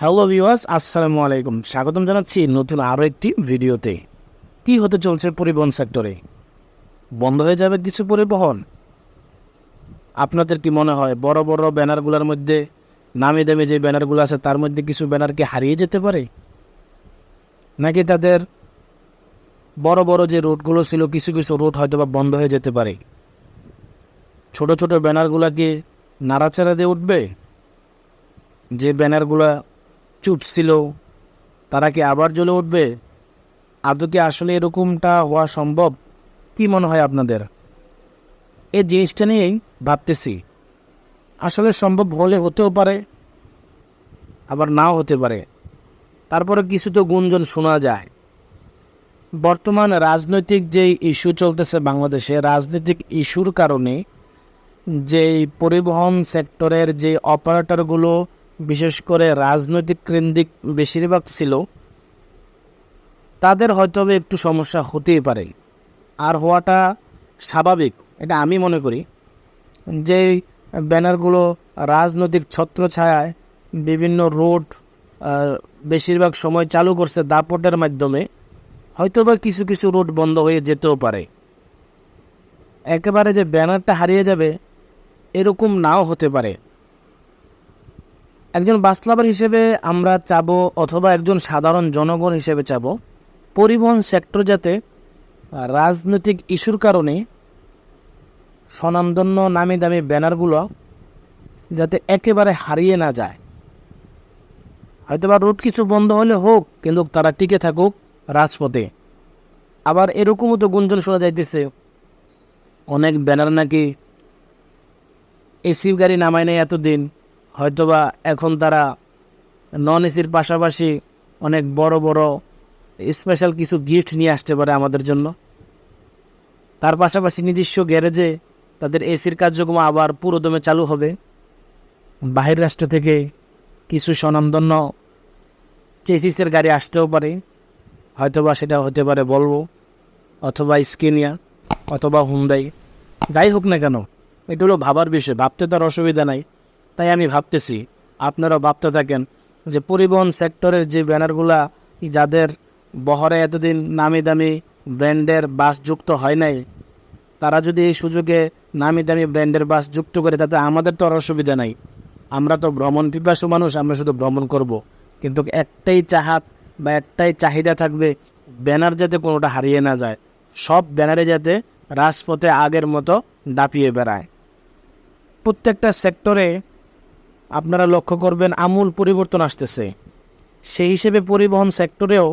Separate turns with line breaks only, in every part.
Hello viewers আসসালামু আলাইকুম। স্বাগতম জানাচ্ছি নতুন আরও একটি ভিডিওতে। কি হতে চলছে পরিবহন সেক্টরে? বন্ধ হয়ে যাবে কিছু পরিবহন? আপনাদের কি মনে হয় বড় বড় ব্যানারগুলোর মধ্যে, নামি দামি যে ব্যানারগুলো আছে, তার মধ্যে কিছু ব্যানার কি হারিয়ে যেতে পারে? নাকি তাদের বড় বড় যে রুটগুলো ছিল, কিছু কিছু রুট হয়তো বা বন্ধ হয়ে যেতে পারে? ছোট ছোট ব্যানারগুলো কি নাড়াচাড়া দিয়ে উঠবে? যে ব্যানারগুলো চুপ ছিল তারা কি আবার জ্বলে উঠবে? আদৌ কি আসলে এরকমটা হওয়া সম্ভব? কি মনে হয় আপনাদের? এই জিনিসটা নিয়েই ভাবতেছি। আসলে সম্ভব হলে হতেও পারে, আবার নাও হতে পারে। তারপরে কিছু তো গুঞ্জন শোনা যায়। বর্তমান রাজনৈতিক যে ইস্যু চলতেছে বাংলাদেশে, রাজনৈতিক ইস্যুর কারণে যেই পরিবহন সেক্টরের যে অপারেটরগুলো বিশেষ করে রাজনৈতিক কেন্দ্রিক বেশিরভাগ ছিল, তাদের হয়তো একটু সমস্যা হতেই পারে। আর হওয়াটা স্বাভাবিক, এটা আমি মনে করি, যে ব্যানারগুলো রাজনৈতিক ছত্রছায়ায় বিভিন্ন রোড বেশিরভাগ সময় চালু করছে দাপটের মাধ্যমে হয়তো বা কিছু কিছু রোড বন্ধ হয়ে যেতেও পারে। একেবারে যে ব্যানারটা হারিয়ে যাবে, এরকম নাও হতে পারে। একজন বাস লাভার হিসেবে আমরা চাবো অথবা একজন সাধারণ জনগণ হিসেবে চাবো। পরিবহন সেক্টর যাতে রাজনৈতিক ইস্যুর কারণে স্বনামধন্য নামি দামি ব্যানারগুলো যাতে একেবারে হারিয়ে না যায়। হয়তোবা রুট কিছু বন্ধ হলে হোক, কিন্তু তারা টিকে থাকুক রাজপথে। আবার এরকমও তো গুঞ্জন শোনা যাইতেছে, অনেক ব্যানার নাকি এসি গাড়ি নামায় নেই এতদিন। হয়তোবা এখন তারা নন এসির পাশাপাশি অনেক বড় বড় স্পেশাল কিছু গিফট নিয়ে আসতে পারে আমাদের জন্য। তার পাশাপাশি নিজস্ব গ্যারেজে তাদের এসির কার্যক্রম আবার পুরোদমে চালু হবে। বাহির রাষ্ট্র থেকে কিছু স্বনামধন্য চেসিসের গাড়ি আসতেও পারে। হয়তোবা সেটা হতে পারে বলব অথবা স্কিনিয়া অথবা হুন্দাই যাই হোক না কেন, এটা হলো ভাবার বিষয়, ভাবতে তার অসুবিধা নাই। তাই আমি ভাবতেছি, আপনারাও ভাবতে থাকেন যে পরিবহন সেক্টরের যে ব্যানারগুলা, যাদের বহরে এতদিন নামি দামি ব্র্যান্ডের বাস যুক্ত হয় নাই, তারা যদি এই সুযোগে নামি দামি ব্র্যান্ডের বাস যুক্ত করে, তাতে আমাদের তো আর অসুবিধা নাই। আমরা তো ভ্রমণ পিপাসু মানুষ, আমরা শুধু ভ্রমণ করব। কিন্তু একটাই চাহাত বা একটাই চাহিদা থাকবে, ব্যানার যাতে কোনোটা হারিয়ে না যায়। সব ব্যানারে যাতে রাজপথে আগের মতো দাপিয়ে বেড়ায়। প্রত্যেকটা সেক্টরে আপনারা লক্ষ্য করবেন আমূল পরিবর্তন আসতেছে। সেই হিসেবে পরিবহন সেক্টরেও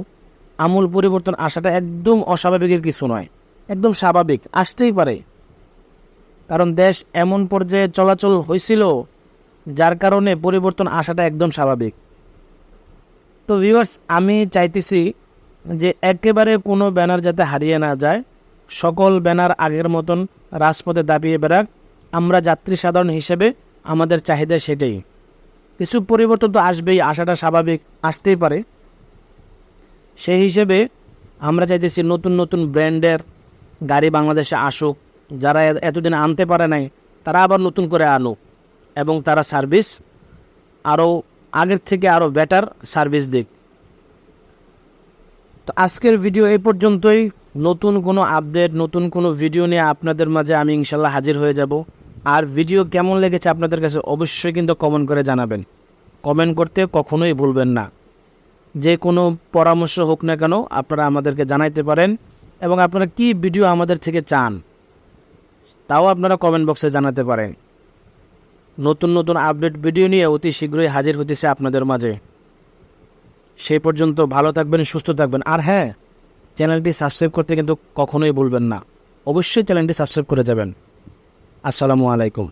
আমূল পরিবর্তন আসাটা একদম অস্বাভাবিকের কিছু নয়, একদম স্বাভাবিক, আসতেই পারে। কারণ দেশ এমন পর্যায়ে চলাচল হয়েছিল যার কারণে পরিবর্তন আসাটা একদম স্বাভাবিক। তো ভিউয়ার্স আমি চাইতেছি যে একেবারে কোনো ব্যানার যাতে হারিয়ে না যায়, সকল ব্যানার আগের মতন রাজপথে দাবিয়ে বেড়াক। আমরা যাত্রী সাধারণ হিসেবে আমাদের চাহিদা সেটাই। কিছু পরিবর্তন তো আসবেই আসাটা স্বাভাবিক, আসতেই পারে। সেই হিসেবে আমরা চাইতেছি নতুন নতুন ব্র্যান্ডের গাড়ি বাংলাদেশে আসুক, যারা এতদিন আনতে পারে নাই, তারা আবার নতুন করে আনুক এবং তারা সার্ভিস আরও আগের থেকে আরও বেটার সার্ভিস দিক। তো আজকের ভিডিও এই পর্যন্তই। নতুন কোনো আপডেট, নতুন কোনো ভিডিও নিয়ে আপনাদের মাঝে আমি ইনশাল্লাহ হাজির হয়ে যাব। আর ভিডিও কেমন লেগেছে আপনাদের কাছে অবশ্যই কিন্তু কমেন্ট করে জানাবেন। কমেন্ট করতে কখনোই ভুলবেন না। যে কোনো পরামর্শ হোক না কেন, আপনারা আমাদেরকে জানাইতে পারেন এবং আপনারা কি ভিডিও আমাদের থেকে চান, তাও আপনারা কমেন্ট বক্সে জানাতে পারেন। নতুন নতুন আপডেট ভিডিও নিয়ে অতি শীঘ্রই হাজির হতেছে আপনাদের মাঝে। সেই পর্যন্ত ভালো থাকবেন, সুস্থ থাকবেন। আর হ্যাঁ চ্যানেলটি সাবস্ক্রাইব করতে কিন্তু কখনোই ভুলবেন না। অবশ্যই চ্যানেলটি সাবস্ক্রাইব করে যাবেন। আসসালামু আলাইকুম।